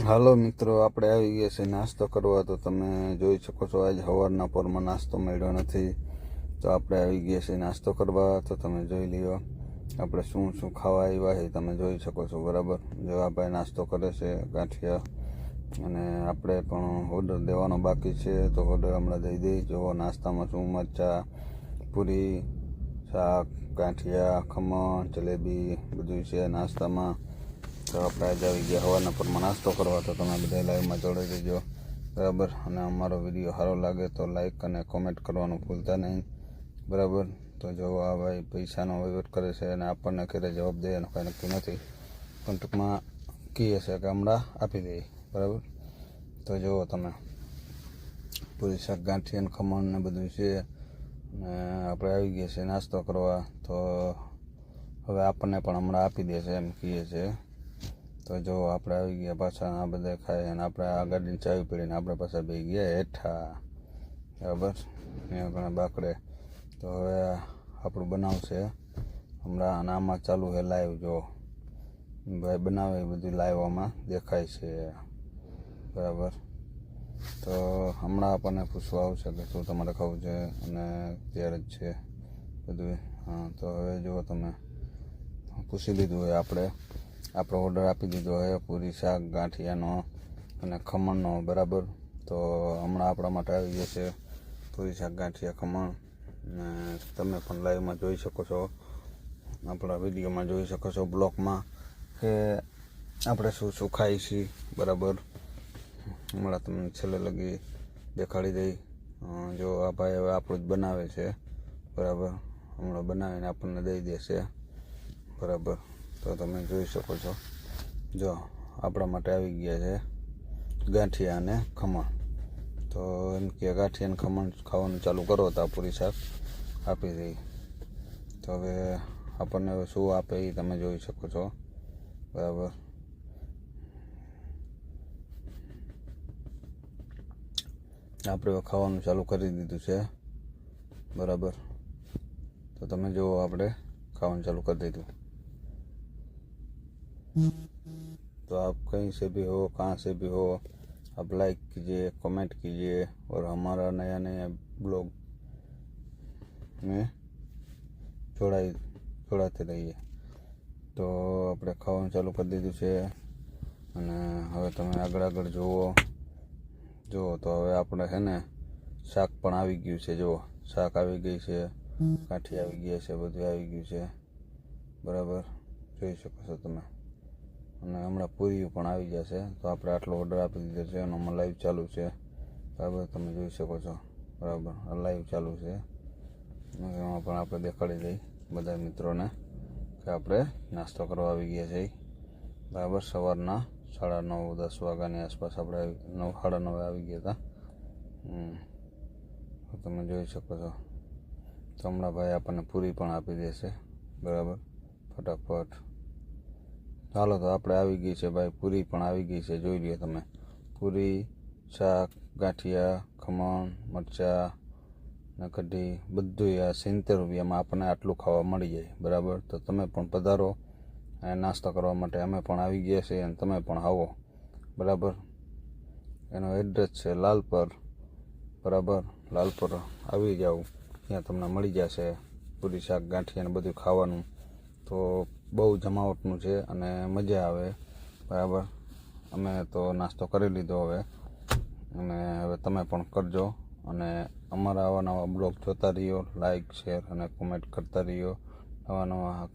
હાલો મિત્રો, આપણે આવી ગયા છે નાસ્તો કરવા. તો તમે જોઈ શકો છો, આજ સવારના પોરમાં નાસ્તો મળ્યો નથી. તો આપણે આવી ગયા છે નાસ્તો કરવા. તો તમે જોઈ લ્યો, આપણે શું શું ખાવા આવ્યા છે તમે જોઈ શકો છો, બરાબર? જો આ ભાઈ નાસ્તો કરે છે, ગાંઠિયા. અને આપણે પણ ઓર્ડર દેવાનો બાકી છે. તો ઓર્ડર હમણાં દઈ દઈ. જુઓ, નાસ્તામાં શું મરચા, પૂરી, શાક, ગાંઠિયા, ખમણ, જલેબી બધું છે નાસ્તામાં. તો આપણે આજે આવી ગયા હવાના પરમાં નાસ્તો કરવા, તો તમે બધા લાઈવમાં જોડાઈ દેજો બરાબર? અને અમારો વીડિયો સારો લાગે તો લાઈક અને કોમેન્ટ કરવાનું ભૂલતા નહીં. બરાબર? તો જો આ ભાઈ પૈસાનો વહીવટ કરે છે અને આપણને ક્યારે જવાબ દે એનો કાંઈ નક્કી નથી. પણ ટૂંકમાં કહીએ છે કે હમણાં આપી દઈએ બરાબર? તો જુઓ તમે. પૂરી શાક ગાંઠી અને ખમણ ને બધું છે. અને આપણે આવી ગયા છે નાસ્તો કરવા. તો હવે આપણને પણ હમણાં આપી દેશે એમ કહીએ છે. તો જો આપણે આવી ગયા પાછા, આ બધા ખાય અને આપણે આ ગાડીને ચાવી પડીને આપણે પાછા બે ગયા હેઠા. બરાબર? અહીંયા ઘણા બાકડે. તો હવે આપણું બનાવશે. હમણાં અને આમાં ચાલુ છે લાઈવ જો. ભાઈ બનાવે એ બધું લાઈવ આમાં, દેખાય છે. બરાબર? તો હમણાં આપણને પૂછવા આવશે કે શું તમારે ખાવું છે અને ત્યારે જ છે બધું. હા, તો હવે જુઓ તમે. પૂછી લીધું હોય આપણે. આપણો ઓર્ડર આપી દીધો હવે પૂરી શાક, ગાંઠિયાનો અને ખમણનો, બરાબર? તો હમણાં આપણા માટે આવી જશે પૂરી શાક, ગાંઠિયા, ખમણ. ને તમે પણ લાઈવમાં જોઈ શકો છો. આપણા વિડીયોમાં જોઈ શકો છો બ્લોગમાં કે આપણે શું શું ખાઈ છીએ, બરાબર? હમણાં તમને છેલ્લે લગી દેખાડી દઈ. જો આ ભાઈ હવે આપણું જ બનાવે છે, બરાબર? હમણાં બનાવીને આપણને દઈ દેશે, બરાબર? તો તમે જોઈ શકો છો. જો, આપણા માટે આવી ગયા છે ગાંઠિયા અને ખમણ. તો એમ કે ગાંઠિયા અને ખમણ ખાવાનું ચાલુ કરો તો પૂરી શાક આપી દઈ તો હવે આપણને શું આપે એ તમે જોઈ શકો છો. બરાબર. આપણે ખાવાનું ચાલુ કરી દીધું છે. બરાબર. તો તમે જુઓ આપણે ખાવાનું ચાલુ કરી દીધું. तो आप कहीं से भी हो, कहाँ से भी हो, आप लाइक कीजिए कमेंट कीजिए और हमारा नया नया ब्लॉग में छोड़ा छोड़ाते रहिए। तो अपने खावन चालू कर दीदी से हम तब आग आग जुओ जो तो हम अपने है ने शाक आई गयु जो शाक आ गई से काठी आ गई है बधु आ गयु बराबर जी सको तब અને હમણાં પૂરીઓ પણ આવી જશે. તો આપણે આટલો ઓર્ડર આપી દીધો છે અને આમાં લાઈવ ચાલુ છે. બરાબર તમે જોઈ શકો છો. બરાબર. લાઈવ ચાલુ છે. એમાં પણ આપણે દેખાડી દઈ બધા મિત્રોને કે આપણે નાસ્તો કરવા આવી ગયા છીએ બરાબર. સવારના સાડા નવ, દસ વાગ્યાની આસપાસ આપણે નવ, સાડા નવે આવી ગયા હતા. તમે જોઈ શકો છો. તો હમણાં ભાઈ આપણને પૂરી પણ આપી દેશે. બરાબર. ફટાફટ. ચાલો તો આપણે આવી ગઈ છે ભાઈ, પૂરી પણ આવી ગઈ છે, જોઈ લ્યો તમે. પૂરી, શાક, ગાંઠિયા, ખમણ, મરચાં, ને કઢી બધું આ સિત્તેર રૂપિયામાં આપણને આટલું ખાવા મળી જાય, બરાબર? તો તમે પણ પધારો અને નાસ્તો કરવા માટે અમે પણ આવી ગયા છીએ અને તમે પણ આવો, બરાબર? એનો એડ્રેસ છે લાલપર, બરાબર? લાલપર આવી જાઓ, ત્યાં તમને મળી જશે, પૂરી શાક, ગાંઠિયા ને બધું ખાવાનું. તો બહુ જમાવટનું છે અને મજા આવે, બરાબર? અમે તો નાસ્તો કરી લીધો હવે. અને હવે તમે પણ કરજો. અને અમારા આવા નવા બ્લોગ જોતા રહ્યો લાઈક, શેર અને કોમેન્ટ કરતા રહ્યો નવા નવા